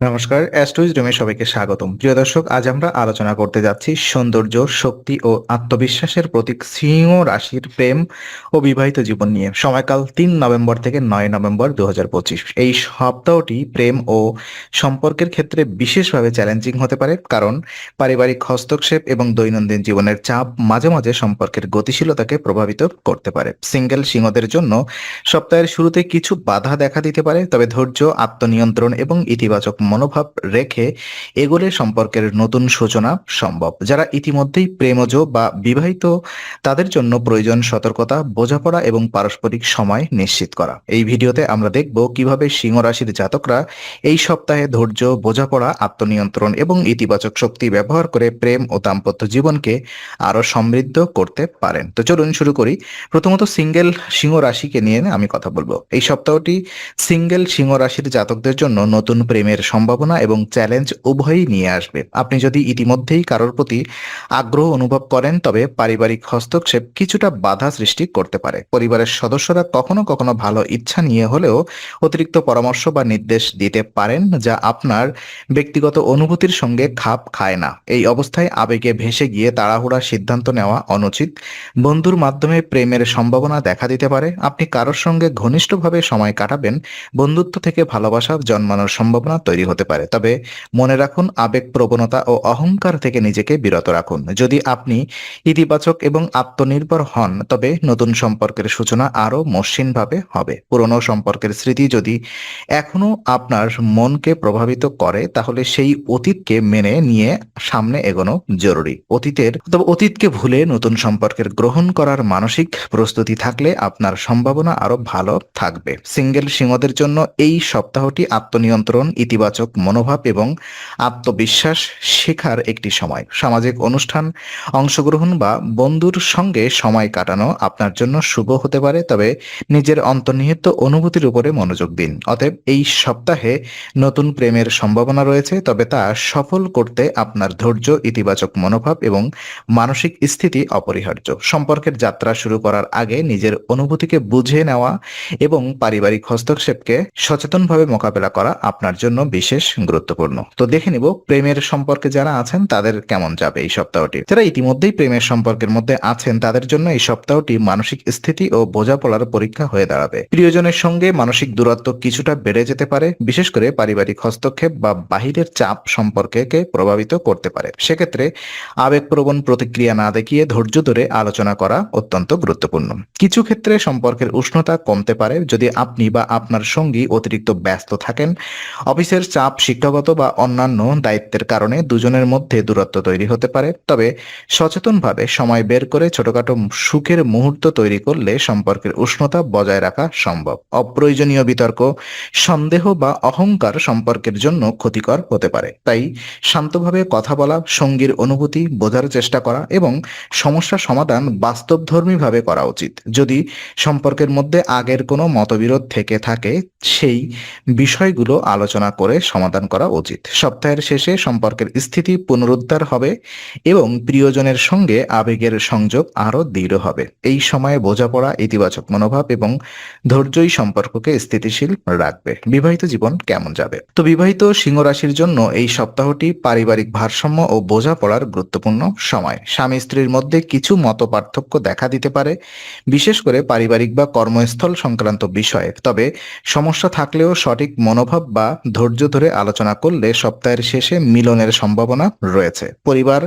নমস্কার অ্যাস্ট্রোইজ রুমে সবাইকে স্বাগতম। প্রিয় দর্শক, আজ আমরা আলোচনা করতে যাচ্ছি সৌন্দর্য, শক্তি ও আত্মবিশ্বাসের প্রতীক সিংহ রাশির প্রেম ও বিবাহিত জীবন নিয়ে। সময়কাল তিন নভেম্বর থেকে নয় নভেম্বর দু হাজার পঁচিশ। এই সপ্তাহটি প্রেম ও সম্পর্কের ক্ষেত্রে বিশেষভাবে চ্যালেঞ্জিং হতে পারে, কারণ পারিবারিক হস্তক্ষেপ এবং দৈনন্দিন জীবনের চাপ মাঝে মাঝে সম্পর্কের গতিশীলতাকে প্রভাবিত করতে পারে। সিঙ্গেল সিংহদের জন্য সপ্তাহের শুরুতে কিছু বাধা দেখা দিতে পারে, তবে ধৈর্য, আত্মনিয়ন্ত্রণ এবং ইতিবাচক মনোভাব রেখে এগোলে সম্পর্কের নতুন সূচনা সম্ভব। যারা ইতিমধ্যেই প্রেমজ বা বিবাহিত, তাদের জন্য প্রয়োজন সতর্কতা, বোঝাপড়া এবং পারস্পরিক সময় নিশ্চিত করা। এই ভিডিওতে আমরা দেখব কীভাবে সিংহ রাশির জাতকরা এই সপ্তাহে ধৈর্য, বোঝাপড়া, আত্মনিয়ন্ত্রণ এবং ইতিবাচক শক্তি ব্যবহার করে প্রেম ও দাম্পত্য জীবনকে আরও সমৃদ্ধ করতে পারেন। তো চলুন শুরু করি। প্রথমত সিঙ্গেল সিংহ রাশিকে নিয়ে আমি কথা বলব। এই সপ্তাহটি সিঙ্গেল সিংহ রাশির জাতকদের জন্য নতুন প্রেমের সম্ভাবনা এবং চ্যালেঞ্জ উভয়ই নিয়ে আসবে। আপনি যদি ইতিমধ্যেই কারোর প্রতি আগ্রহ অনুভব করেন, তবে পারিবারিক হস্তক্ষেপ কিছুটা বাধা সৃষ্টি করতে পারে। পরিবারের সদস্যরা কখনো কখনো ভালো ইচ্ছা নিয়ে হলেও অতিরিক্ত পরামর্শ বা নির্দেশ দিতে পারেন, যা আপনার ব্যক্তিগত অনুভূতির সঙ্গে খাপ খায় না। এই অবস্থায় আবেগে ভেসে গিয়ে তাড়াহুড়া সিদ্ধান্ত নেওয়া অনুচিত। বন্ধুর মাধ্যমে প্রেমের সম্ভাবনা দেখা দিতে পারে। আপনি কারোর সঙ্গে ঘনিষ্ঠভাবে সময় কাটাবেন। বন্ধুত্ব থেকে ভালোবাসা জন্মানোর সম্ভাবনা তৈরি হতে পারে। তবে মনে রাখুন, আবেগ প্রবণতা ও অহংকার থেকে নিজেকে বিরত রাখুন। যদি আপনি ইতিবাচক এবং আত্মনির্ভর হন, তবে নতুন সম্পর্কের সূচনা আরও মসৃণভাবে হবে। পুরনো সম্পর্কের স্মৃতি যদি এখনও আপনার মনকে প্রভাবিত করে, তাহলে সেই অতীতকে মেনে নিয়ে সামনে এগোনো জরুরি। অতীতের, তবে অতীতকে ভুলে নতুন সম্পর্কের গ্রহণ করার মানসিক প্রস্তুতি থাকলে আপনার সম্ভাবনা আরও ভালো থাকবে। সিঙ্গেল সিংহদের জন্য এই সপ্তাহটি আত্মনিয়ন্ত্রণ, ইতিবাচক মনোভাব এবং আত্মবিশ্বাস শেখার একটি সময়। সামাজিক অনুষ্ঠান, অংশগ্রহণ বা বন্ধুর সঙ্গে সময় কাটানো আপনার জন্য শুভ হতে পারে, তবে নিজের অন্তর্নিহিত অনুভূতির উপরে মনোযোগ দিন। অতএব এই সপ্তাহে নতুন প্রেমের সম্ভাবনা রয়েছে, তবে তা সফল করতে আপনার ধৈর্য, ইতিবাচক মনোভাব এবং মানসিক স্থিতি অপরিহার্য। সম্পর্কের যাত্রা শুরু করার আগে নিজের অনুভূতিকে বুঝে নেওয়া এবং পারিবারিক হস্তক্ষেপকে সচেতনভাবে মোকাবেলা করা আপনার জন্য বিশেষ গুরুত্বপূর্ণ। তো দেখে নিব প্রেমের সম্পর্কে যারা আছেন, তাদের কেমন যাবে এই সপ্তাহটি। যারা ইতিমধ্যেই প্রেমের সম্পর্কের মধ্যে আছেন, তাদের জন্য এই সপ্তাহটি মানসিক স্থিতি ও বোঝাপড়ার পরীক্ষা হয়ে দাঁড়াবে। প্রিয়জনের সঙ্গে মানসিক দূরত্ব কিছুটা বেড়ে যেতে পারে, বিশেষ করে পারিবারিক হস্তক্ষেপ বা বাহিরের চাপ সম্পর্ককে প্রভাবিত করতে পারে। সেক্ষেত্রে আবেগপ্রবণ প্রতিক্রিয়া না দেখিয়ে ধৈর্য ধরে আলোচনা করা অত্যন্ত গুরুত্বপূর্ণ। কিছু ক্ষেত্রে সম্পর্কের উষ্ণতা কমতে পারে। যদি আপনি বা আপনার সঙ্গী অতিরিক্ত ব্যস্ত থাকেন, অফিসের চাপ শিক্ষাগত বা অন্যান্য দায়িত্বের কারণে দুজনের মধ্যে দূরত্ব তৈরি হতে পারে। তবে সচেতনভাবে সময় বের করে ছোটখাটো সুখের মুহূর্ত তৈরি করলে সম্পর্কের উষ্ণতা বজায় রাখা সম্ভব। অপ্রয়োজনীয় বিতর্ক, সন্দেহ বা অহংকার সম্পর্কের জন্য ক্ষতিকর হতে পারে। তাই শান্তভাবে কথা বলা, সঙ্গীর অনুভূতি বোঝার চেষ্টা করা এবং সমস্যা সমাধান বাস্তবধর্মীভাবে করা উচিত। যদি সম্পর্কের মধ্যে আগের কোনো মতবিরোধ থেকে থাকে, সেই বিষয়গুলো আলোচনা করে সমাধান করা উচিত। সপ্তাহের শেষে সম্পর্কের স্থিতি পুনরুদ্ধার হবে এবং প্রিয়জনের সঙ্গে আবেগের সংযোগ আরও দৃঢ় হবে। এই সময়ে বোঝাপড়া, ইতিবাচক মনোভাব এবং ধৈর্যই সম্পর্ককে স্থিতিশীল রাখবে। বিবাহিত জীবন কেমন যাবে? তো বিবাহিত সিংহ রাশির জন্য এই সপ্তাহটি পারিবারিক ভারসাম্য ও বোঝাপড়ার গুরুত্বপূর্ণ সময়। স্বামী স্ত্রীর মধ্যে কিছু মত পার্থক্য দেখা দিতে পারে, বিশেষ করে পারিবারিক বা কর্মস্থল সংক্রান্ত বিষয়ে। তবে সমস্যা থাকলেও সঠিক মনোভাব বা ধৈর্য ধরে আলোচনা করলে সপ্তাহের শেষে মিলনের সম্ভাবনা রয়েছে। পরিবার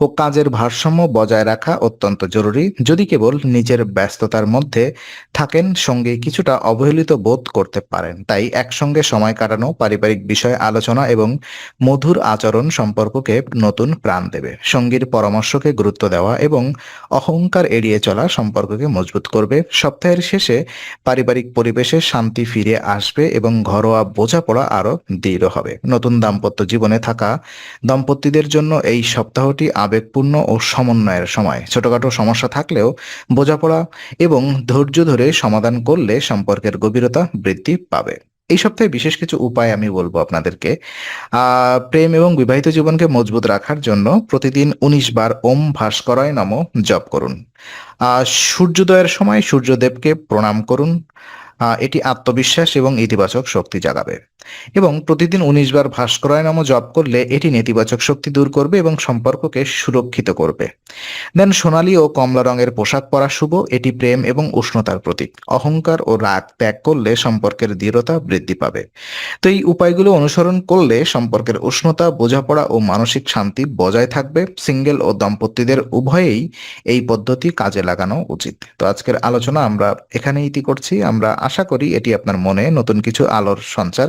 ও কাজের ভারসাম্য বজায় রাখা অত্যন্ত জরুরি। যদি কেবল নিজের ব্যস্ততার মধ্যে থাকেন, সঙ্গে কিছুটা অবহেলিত বোধ করতে পারেন। তাই একসঙ্গে সময় কাটানো, পারিবারিক বিষয়ে আলোচনা এবং মধুর আচরণ সম্পর্ককে নতুন প্রাণ দেবে। সঙ্গীর পরামর্শকে গুরুত্ব দেওয়া এবং অহংকার এড়িয়ে চলা সম্পর্ককে মজবুত করবে। সপ্তাহের শেষে পারিবারিক পরিবেশে শান্তি ফিরে আসবে এবং ঘরোয়া বোঝাপড়া আরও দৃঢ় হবে। নতুন দাম্পত্য জীবনে থাকা দম্পতিদের জন্য এই সপ্তাহটি আবেগপূর্ণ ও সমন্বয়ের সময়। ছোটখাটো সমস্যা থাকলেও বোঝাপড়া এবং ধৈর্য ধরে সমাধান করলে সম্পর্কের গভীরতা বৃদ্ধি পাবে। এই সপ্তাহে বিশেষ কিছু উপায় আমি বলব আপনাদেরকে। প্রেম এবং বিবাহিত জীবনকে মজবুত রাখার জন্য প্রতিদিন উনিশ বার ওম ভাস্করায় নম জপ করুন। সূর্যোদয়ের সময় সূর্যদেবকে প্রণাম করুন। এটি আত্মবিশ্বাস এবং ইতিবাচক শক্তি জাগাবে। এবং প্রতিদিন উনিশ বার ভাস্করায় নাম জপ করলে এটি নেতিবাচক শক্তি দূর করবে এবং সম্পর্ককে সুরক্ষিত করবে। দেন সোনালী ও কমলা রঙের পোশাক পরা শুভ, এটি প্রেম এবং উষ্ণতার প্রতীক। অহংকার ও রাগ ত্যাগ করলে সম্পর্কের দৃঢ়তা বৃদ্ধি পাবে। তো এই উপায়গুলো অনুসরণ করলে সম্পর্কের উষ্ণতা, বোঝাপড়া ও মানসিক শান্তি বজায় থাকবে। সিঙ্গেল ও দম্পতিদের উভয়েই এই পদ্ধতি কাজে লাগানো উচিত। তো আজকের আলোচনা আমরা এখানে ইতি করছি। আমরা আশা করি এটি আপনার মনে নতুন কিছু আলোর সঞ্চার